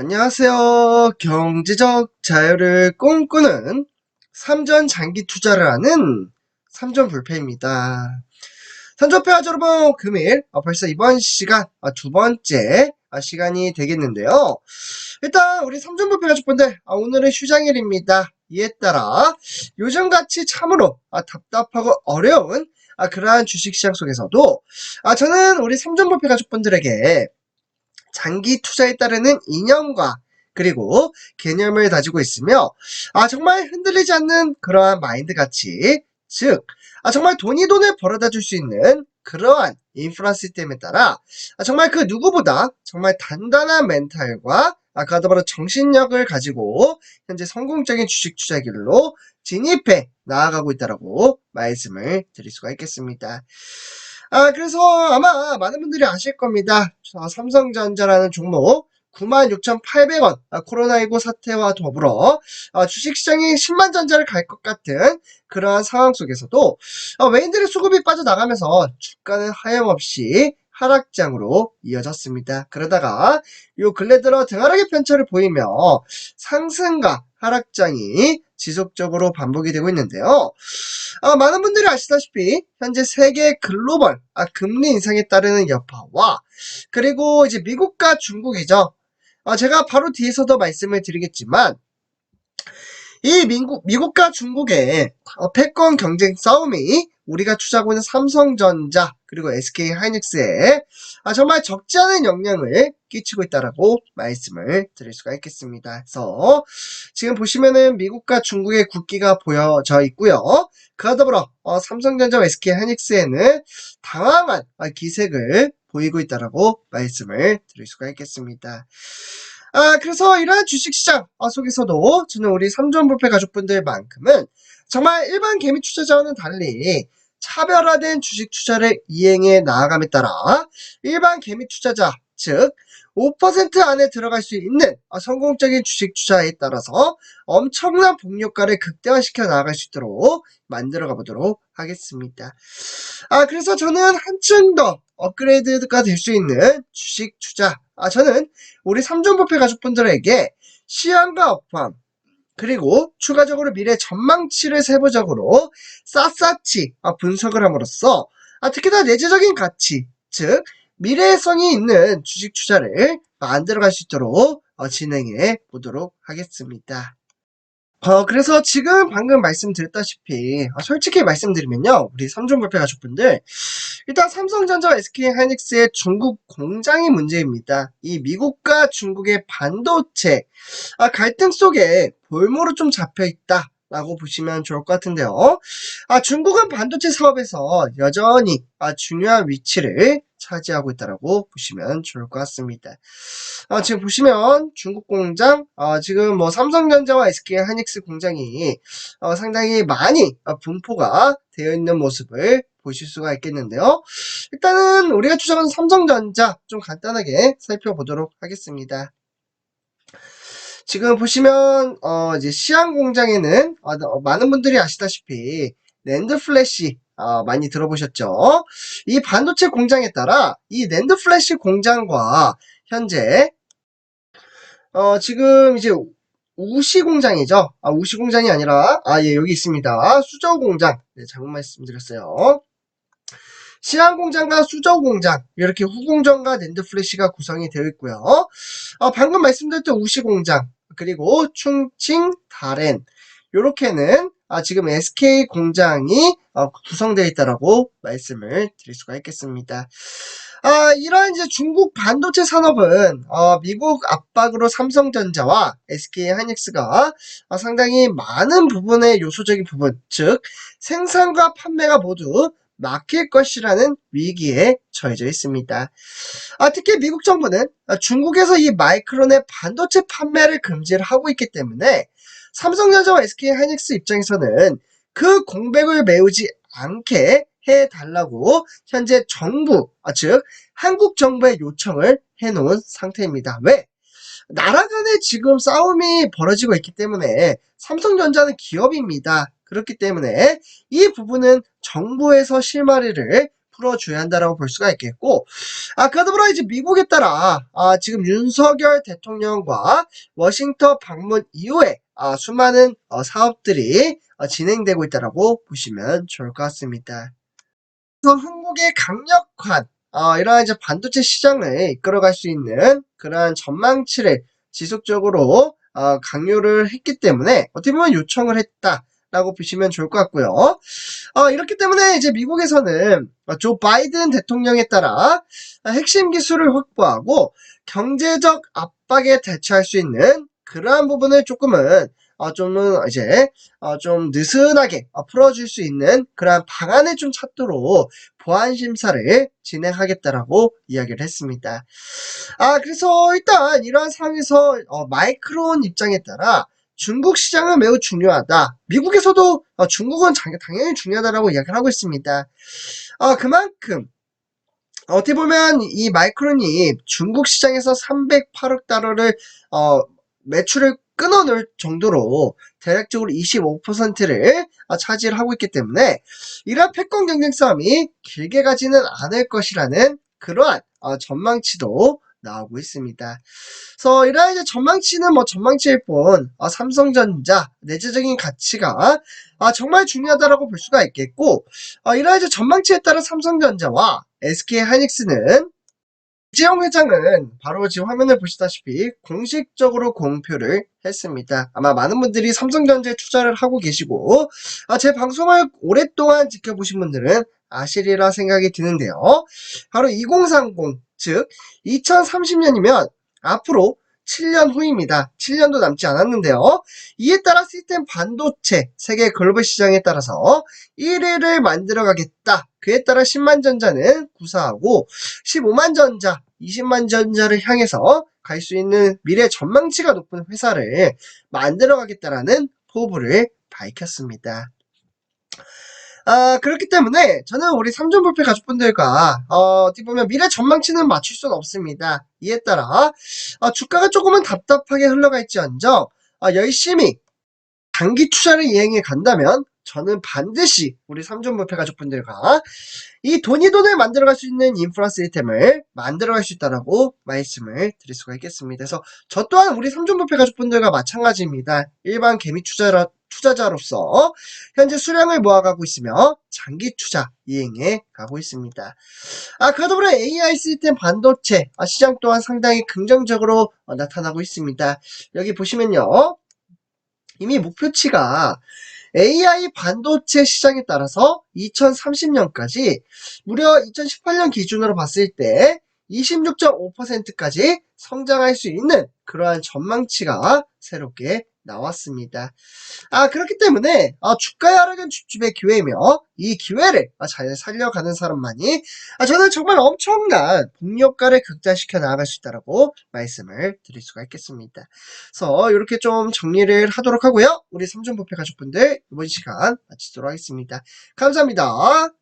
안녕하세요. 경제적 자유를 꿈꾸는 삼전 장기 투자를 하는 삼전 불패입니다. 삼전패와 여러분, 금일, 어, 벌써 이번 시간, 어, 두 번째 어, 시간이 되겠는데요. 일단, 우리 삼전 불패 가족분들, 어, 오늘은 휴장일입니다. 이에 따라, 요즘같이 참으로 아, 답답하고 어려운 아, 그러한 주식시장 속에서도, 아, 저는 우리 삼전 불패 가족분들에게 장기 투자에 따르는 이념과 그리고 개념을 가지고 있으며 아 정말 흔들리지 않는 그러한 마인드 가치 즉 아, 정말 돈이 돈을 벌어다 줄 수 있는 그러한 인프라 시스템에 따라 아, 정말 그 누구보다 정말 단단한 멘탈과 아까 더불어 정신력을 가지고 현재 성공적인 주식 투자 길로 진입해 나아가고 있다라고 말씀을 드릴 수가 있겠습니다. 아, 그래서 아마 많은 분들이 아실 겁니다. 아, 삼성전자라는 종목 96,800원 아, 코로나19 사태와 더불어 아, 주식시장이 10만 전자를 갈 것 같은 그러한 상황 속에서도 아, 외인들의 수급이 빠져나가면서 주가는 하염없이 하락장으로 이어졌습니다. 그러다가 요 근래 들어 등하락의 편차를 보이며 상승과 하락장이 지속적으로 반복이 되고 있는데요. 아, 많은 분들이 아시다시피 현재 세계 글로벌 아, 금리 인상에 따르는 여파와 그리고 이제 미국과 중국이죠. 아, 제가 바로 뒤에서도 말씀을 드리겠지만 이 미국, 미국과 중국의 어, 패권 경쟁 싸움이 우리가 투자하고 있는 삼성전자 그리고 SK 하이닉스에 아, 정말 적지 않은 영향을 끼치고 있다라고 말씀을 드릴 수가 있겠습니다. 그래서 지금 보시면은 미국과 중국의 국기가 보여져 있고요. 그와 더불어 어, 삼성전자와 SK 하이닉스에는 당황한 아, 기색을 보이고 있다라고 말씀을 드릴 수가 있겠습니다. 아, 그래서 이러한 주식시장 아, 속에서도 저는 우리 삼존불패 가족분들만큼은 정말 일반 개미 투자자와는 달리 차별화된 주식 투자를 이행해 나아감에 따라 일반 개미 투자자, 즉, 5% 안에 들어갈 수 있는 아, 성공적인 주식 투자에 따라서 엄청난 복효과를 극대화시켜 나아갈 수 있도록 만들어 가보도록 하겠습니다. 아, 그래서 저는 한층 더 업그레이드가 될 수 있는 주식 투자. 아, 저는 우리 삼존부패 가족분들에게 시황과 업황, 그리고 추가적으로 미래 전망치를 세부적으로 샅샅이 아, 분석을 함으로써 아, 특히나 내재적인 가치, 즉 미래성이 있는 주식 투자를 만들어갈 수 있도록 어, 진행해 보도록 하겠습니다. 어, 그래서 지금 방금 말씀드렸다시피, 어, 솔직히 말씀드리면요, 우리 삼종불패 가족분들, 일단 삼성전자와 SK 하이닉스의 중국 공장이 문제입니다. 이 미국과 중국의 반도체, 아, 갈등 속에 볼모로 좀 잡혀 있다. 라고 보시면 좋을 것 같은데요. 아, 중국은 반도체 사업에서 여전히 아, 중요한 위치를 차지하고 있다라고 보시면 좋을 것 같습니다. 아, 지금 보시면 중국 공장, 아, 지금 뭐 삼성전자와 SK 하이닉스 공장이 어, 상당히 많이 어, 분포가 되어 있는 모습을 보실 수가 있겠는데요. 일단은 우리가 추정하는 삼성전자 좀 간단하게 살펴보도록 하겠습니다. 지금 보시면 어 이제 시안 공장에는 어, 많은 분들이 아시다시피 랜드 플래시 어, 많이 들어보셨죠? 이 반도체 공장에 따라 이 랜드 플래시 공장과 현재 어 지금 이제 우시 공장이죠. 아 우시 공장이 아니라 아 예 여기 있습니다. 수저 공장. 네, 잘못 말씀드렸어요. 시안 공장과 수저 공장 이렇게 후공정과 랜드 플래시가 구성이 되어 있고요. 어, 방금 말씀드렸던 우시 공장 그리고 충칭 다렌 요렇게는 아, 지금 SK 공장이 어, 구성되어 있다라고 말씀을 드릴 수가 있겠습니다. 아, 이러한 이제 중국 반도체 산업은 어, 미국 압박으로 삼성전자와 SK 하이닉스가 어, 상당히 많은 부분의 요소적인 부분, 즉 생산과 판매가 모두 막힐 것이라는 위기에 처해져 있습니다. 아, 특히 미국 정부는 중국에서 이 마이크론의 반도체 판매를 금지를 하고 있기 때문에 삼성전자와 SK 하이닉스 입장에서는 그 공백을 메우지 않게 해달라고 현재 정부, 아, 즉 한국 정부에 요청을 해놓은 상태입니다. 왜? 나라 간에 지금 싸움이 벌어지고 있기 때문에 삼성전자는 기업입니다. 그렇기 때문에 이 부분은 정부에서 실마리를 풀어줘야 한다라고 볼 수가 있겠고, 아, 그러더불어 이제 미국에 따라, 아, 지금 윤석열 대통령과 워싱턴 방문 이후에, 아, 수많은 어, 사업들이 어, 진행되고 있다라고 보시면 좋을 것 같습니다. 그래서 한국의 강력한, 어, 이러한 이제 반도체 시장을 이끌어갈 수 있는 그러한 전망치를 지속적으로, 어, 강요를 했기 때문에, 어떻게 보면 요청을 했다. 라고 보시면 좋을 것 같고요. 어, 이렇기 때문에 이제 미국에서는 어, 조 바이든 대통령에 따라 어, 핵심 기술을 확보하고 경제적 압박에 대처할 수 있는 그러한 부분을 조금은 어, 좀은 이제 어, 좀 느슨하게 어, 풀어줄 수 있는 그러한 방안을 좀 찾도록 보안 심사를 진행하겠다라고 이야기를 했습니다. 아 그래서 일단 이러한 상황에서 어, 마이크론 입장에 따라 중국 시장은 매우 중요하다. 미국에서도 어, 중국은 장- 당연히 중요하다라고 이야기를 하고 있습니다. 어, 그만큼 어떻게 보면 이 마이크론이 중국 시장에서 308억 달러를 어, 매출을 끊어낼 정도로 대략적으로 25%를 차지를 하고 있기 때문에 이러한 패권 경쟁 싸움이 길게 가지는 않을 것이라는 그러한 어, 전망치도 나오고 있습니다. 그래서 이러한 이제 전망치는 뭐 전망치일 뿐 어, 삼성전자 내재적인 가치가 아, 정말 중요하다라고 볼 수가 있겠고 어, 이러한 이제 전망치에 따라 삼성전자와 SK 하이닉스는 이재용 회장은 바로 지금 화면을 보시다시피 공식적으로 공표를 했습니다. 아마 많은 분들이 삼성전자에 투자를 하고 계시고 아, 제 방송을 오랫동안 지켜보신 분들은 아시리라 생각이 드는데요. 바로 2030, 즉 2030년이면 앞으로 7년 후입니다. 7년도 남지 않았는데요. 이에 따라 시스템 반도체 세계 글로벌 시장에 따라서 1위를 만들어 가겠다. 그에 따라 10만 전자는 구사하고 15만 전자, 20만 전자를 향해서 갈 수 있는 미래 전망치가 높은 회사를 만들어 가겠다라는 포부를 밝혔습니다. 아, 그렇기 때문에 저는 우리 삼전불패 가족분들과 어, 어떻게 보면 미래 전망치는 맞출 수는 없습니다. 이에 따라 어, 주가가 조금은 답답하게 흘러가 있지언정 어, 열심히 단기 투자를 이행해 간다면 저는 반드시 우리 삼전불패 가족분들과 이 돈이 돈을 만들어갈 수 있는 인프라 시스템을 만들어갈 수 있다라고 말씀을 드릴 수가 있겠습니다. 그래서 저 또한 우리 삼전불패 가족분들과 마찬가지입니다. 일반 개미 투자라, 투자자로서 현재 수량을 모아가고 있으며 장기 투자 이행해 가고 있습니다. 아, 그러더불어 AI 시스템 반도체 아, 시장 또한 상당히 긍정적으로 어, 나타나고 있습니다. 여기 보시면요. 이미 목표치가 AI 반도체 시장에 따라서 2030년까지 무려 2018년 기준으로 봤을 때 26.5%까지 성장할 수 있는 그러한 전망치가 새롭게 나왔습니다. 아, 그렇기 때문에, 아, 주가의 하락은 주집의 기회이며, 이 기회를 아, 잘 살려가는 사람만이, 아, 저는 정말 엄청난 복력가를 극대화시켜 나아갈 수 있다라고 말씀을 드릴 수가 있겠습니다. 그래서 이렇게 좀 정리를 하도록 하고요. 우리 삼촌 부패 가족분들, 이번 시간 마치도록 하겠습니다. 감사합니다.